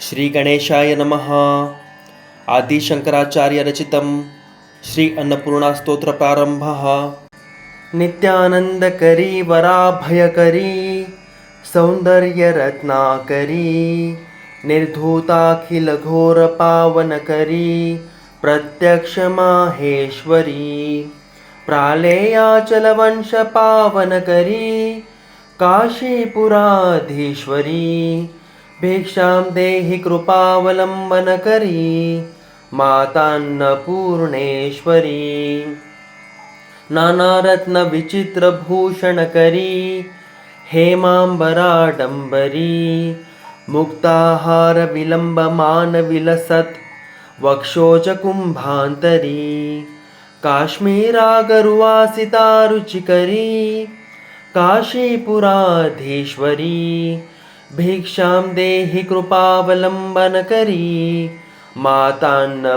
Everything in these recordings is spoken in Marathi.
श्री गणेशाय नमः। आदिशंकराचार्यरचितं श्री अन्नपूर्णास्तोत्र प्रारंभः। नित्यानन्दकरी वराभयकरी सौन्दर्यरत्नाकरी निर्धूताखिलघोरपावनकरी प्रत्यक्षमाहेश्वरी प्रालेयाचलवंशपावनकरी काशीपुराधीश्वरी भिक्षां देहि कृपावलम्बनकरी मातान्नपूर्णेश्वरी। नानारत्नविचित्रभूषणकरी हेमाम्बराडम्बरी। मुक्ताहारविलम्बमानविलसत् वक्षोजकुम्भान्तरी काश्मीरागरुवासितारुचिकरी काशीपुराधीश्वरी भिक्षां देहि कृपावलम्बनकरी मातान्नपूर्णेश्वरी।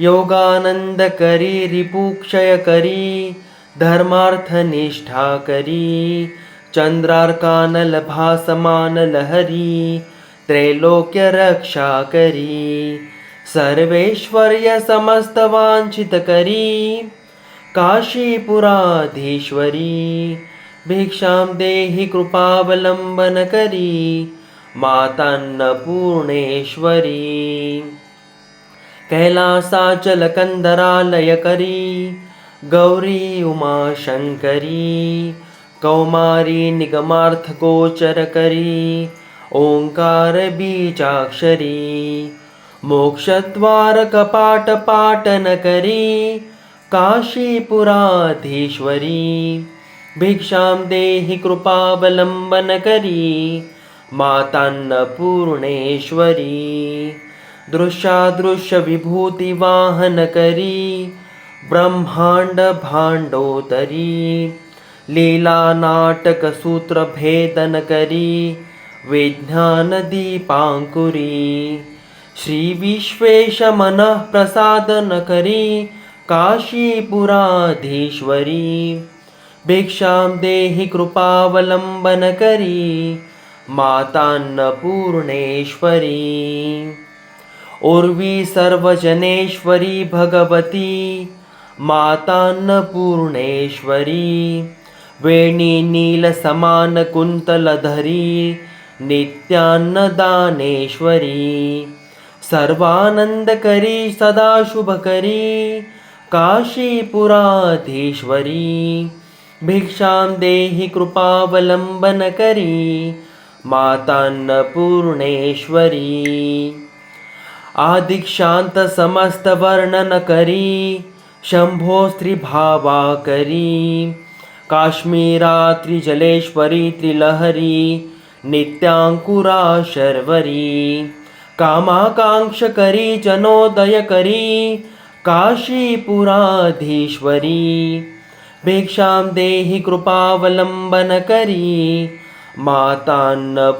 योगानन्दकरी रिपुक्षयकरी धर्मार्थनिष्ठाकरी चन्द्रार्कानलभासमानलहरी त्रैलोक्यरक्षाकरी सर्वेश्वर्यसमस्तवाञ्छितकरी काशीपुराधीश्वरी भिक्षां देहि कृपावलम्बनकरी मातान्नपूर्णेश्वरी। कैलासाचलकन्दरालयकरी गौरी उमाशङ्करी कौमारी निगमार्थगोचरकरी ओङ्कारबीजाक्षरी मोक्षद्वारकपाटपाटनकरी काशीपुराधीश्वरी भिक्षां देहि कृपावलम्बनकरी मातान्नपूर्णेश्वरी। दृश्यादृश्यविभूतिवाहनकरी ब्रह्माण्डभाण्डोदरी लीलानाटकसूत्रभेदनकरी विज्ञानदीपाङ्कुरी। श्रीविश्वेशमनःप्रसादनकरी काशीपुराधीश्वरी। भिक्षां देहि कृपावलम्बनकरी मातान्नपूर्णेश्वरी। उर्वी सर्वजनेश्वरी भगवती मातान्नपूर्णेश्वरी। वेणी नीलसमानकुन्तलधरी नित्यान्नदानेश्वरी। सर्वानन्दकरी सदाशुभकरी काशीपुराधीश्वरी। भिक्षां देहि कृपावलम्बनकरी मातान्नपूर्णेश्वरी। आदिक्षान्तसमस्तवर्णनकरी काश्मीरा काश्मीरात्रिजलेश्वरी त्रिलहरी नित्याङ्कुरा शर्वरी कामाकाङ्क्षकरी जनोदयकरी काशीपुराधीश्वरी। भिक्षां देहि कृपावलम्बनकरी मातान्नपूर्णेश्वरी।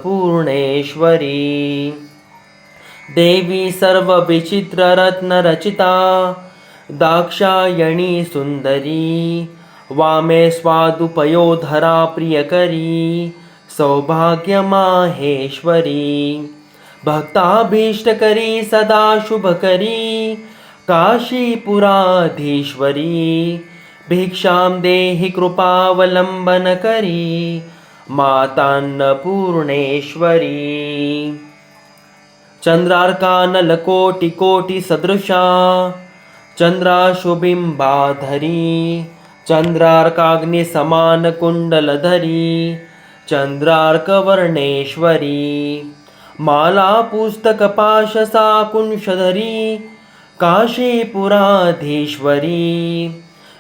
देवी सर्वविचित्ररत्नरचिता दाक्षायणी सुन्दरी वामे स्वादुपयोधरा प्रियकरी सौभाग्यमाहेश्वरी। भक्ताभीष्टकरी सदा शुभकरी काशीपुराधीश्वरी भिक्षां देहि कृपावलम्बनकरी मातान्नपूर्णेश्वरी। चन्द्रार्कानलकोटिकोटिसदृशा चन्द्राशुबिम्बाधरी चन्द्रार्काग्निसमानकुण्डलधरी चन्द्रार्कवर्णेश्वरी। मालापुस्तकपाशसाकुंशधरी काशीपुराधीश्वरी।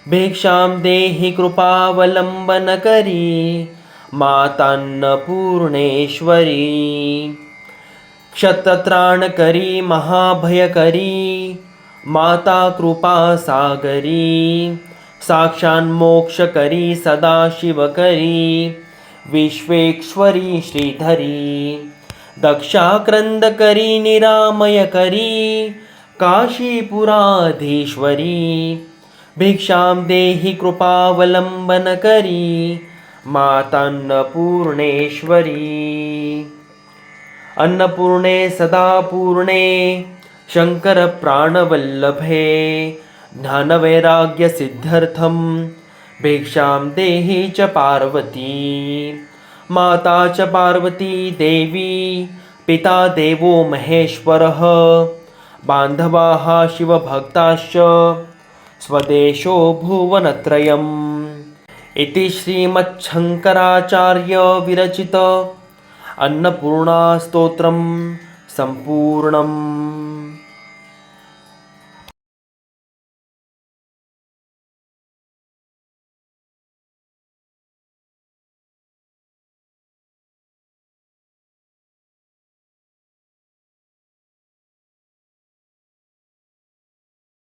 भिक्षां देहि कृपावलम्बनकरी मातान्नपूर्णेश्वरी महाभय महाभयकरी माता कृपासागरी साक्षान्मोक्षकरी सदाशिवकरी विश्वेश्वरी श्रीधरी। दक्षाक्रन्दकरी निरामयकरी। काशीपुराधीश्वरी। भिक्षां देहि कृपावलम्बनकरी मातान्नपूर्णेश्वरी। अन्नपूर्णे सदा पूर्णे शङ्करप्राणवल्लभे ज्ञानवैराग्यसिद्ध्यर्थं भिक्षां देहि च पार्वती माता च पार्वती देवी पिता देवो महेश्वरः बान्धवाः शिवभक्ताश्च स्वदेशो भुवनत्रयम् इति श्रीमच्छङ्कराचार्यविरचित अन्नपूर्णास्तोत्रं सम्पूर्णम्